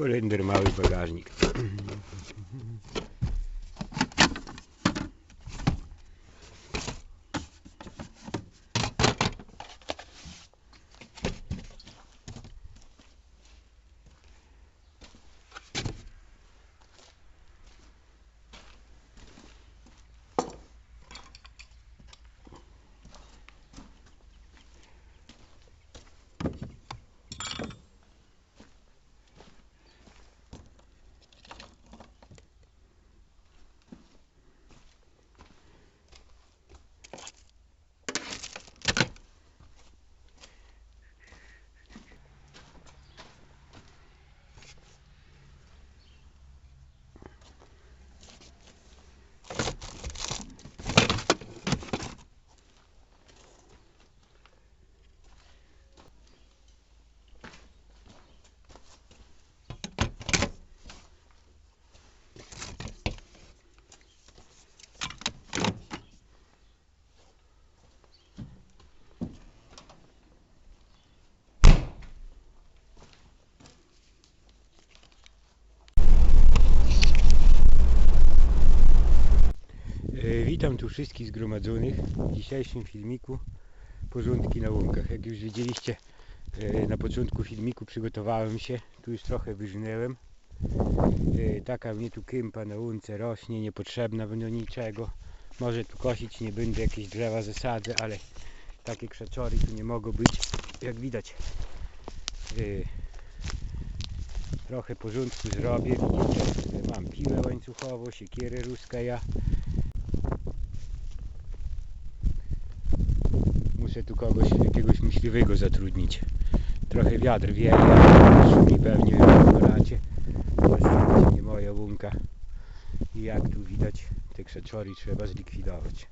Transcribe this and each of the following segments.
Holender mały bagażnik. E, Witam tu wszystkich zgromadzonych w dzisiejszym filmiku porządki na łąkach. Jak już widzieliście e, na początku filmiku przygotowałem się, tu już trochę wyżynęłem. E, Taka mnie tu kympa na łące rośnie, niepotrzebna do niczego. Może tu kosić nie będę, jakieś drzewa zasadzę, ale takie krzaczory tu nie mogą być. Jak widać e, trochę porządku zrobię. Widzicie, mam piłę łańcuchową, siekierę ruska ja. Muszę tu kogoś, jakiegoś myśliwego zatrudnić. Trochę wiatr wieje, szumi pewnie jest nie moja łunka. I jak tu widać, te krzeczory trzeba zlikwidować.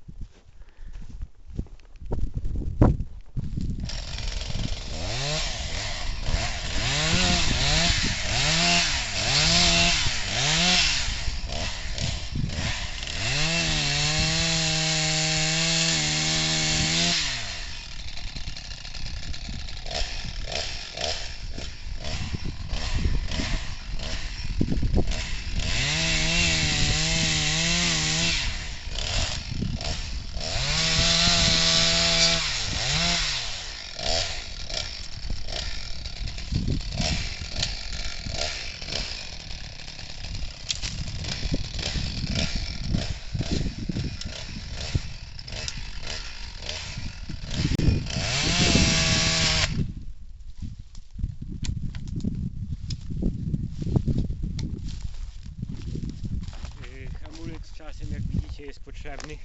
Czasem, jak widzicie, jest potrzebny.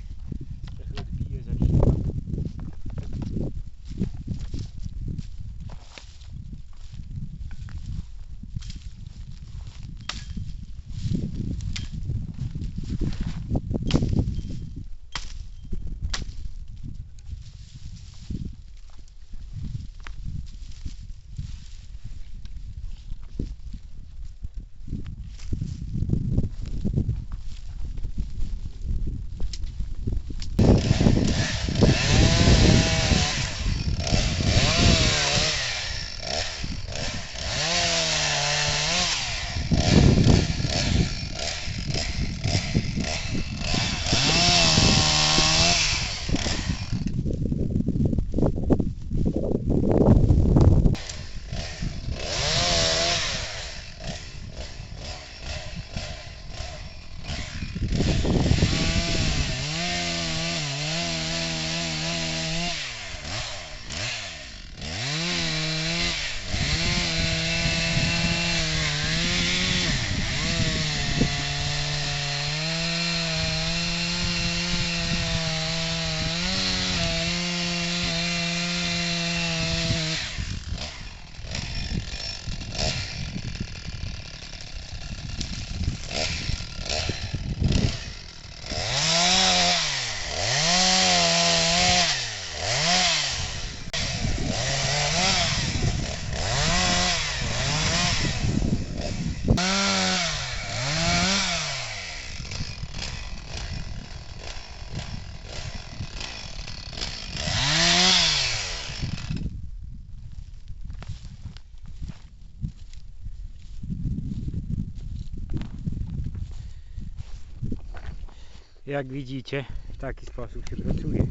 Jak widzicie, w taki sposób się pracuje.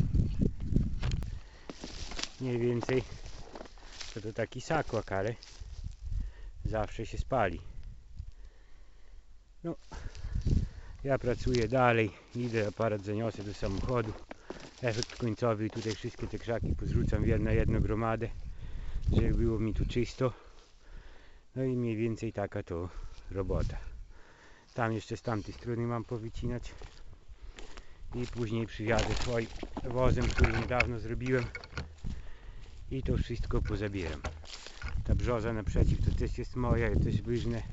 Mniej więcej to to taki sakłak, ale zawsze się spali. No, ja pracuję dalej, idę, aparat zaniosę do samochodu. Efekt końcowy, tutaj wszystkie te krzaki pozrzucam w jedno, jedną gromadę, żeby było mi tu czysto. No i mniej więcej taka to robota. Tam jeszcze z tamtej strony mam powycinać. I później przyjadę swoim wozem, który niedawno zrobiłem. I to wszystko pozabieram. Ta brzoza naprzeciw to też jest moja, ja też wyżnę.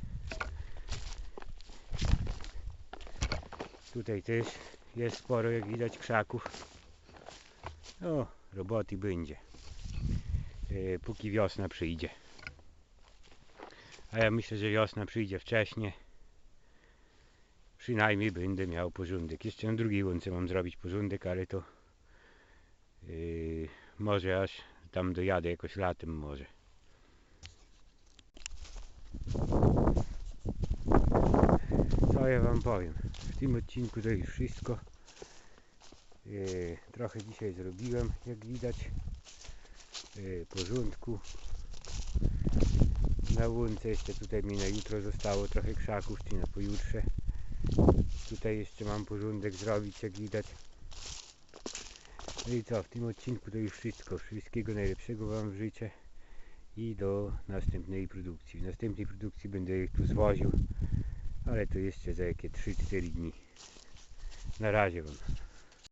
Tutaj też jest sporo, jak widać, krzaków. O, roboty będzie. E, póki wiosna przyjdzie. A ja myślę, że wiosna przyjdzie wcześniej. Przynajmniej będę miał porządek. Jeszcze na drugiej łące mam zrobić porządek, ale to yy, może aż tam dojadę jakoś latem może. Co ja wam powiem? W tym odcinku to już wszystko. Yy, trochę dzisiaj zrobiłem, jak widać. Yy, porządku. Na łące jeszcze tutaj mi na jutro zostało trochę krzaków, czy na pojutrze. Tutaj jeszcze mam porządek zrobić, jak widać. No i co, w tym odcinku to już wszystko. Wszystkiego najlepszego Wam życzę i do następnej produkcji. W następnej produkcji będę ich tu zwoził, ale to jeszcze za jakie 3-4 dni. Na razie Wam.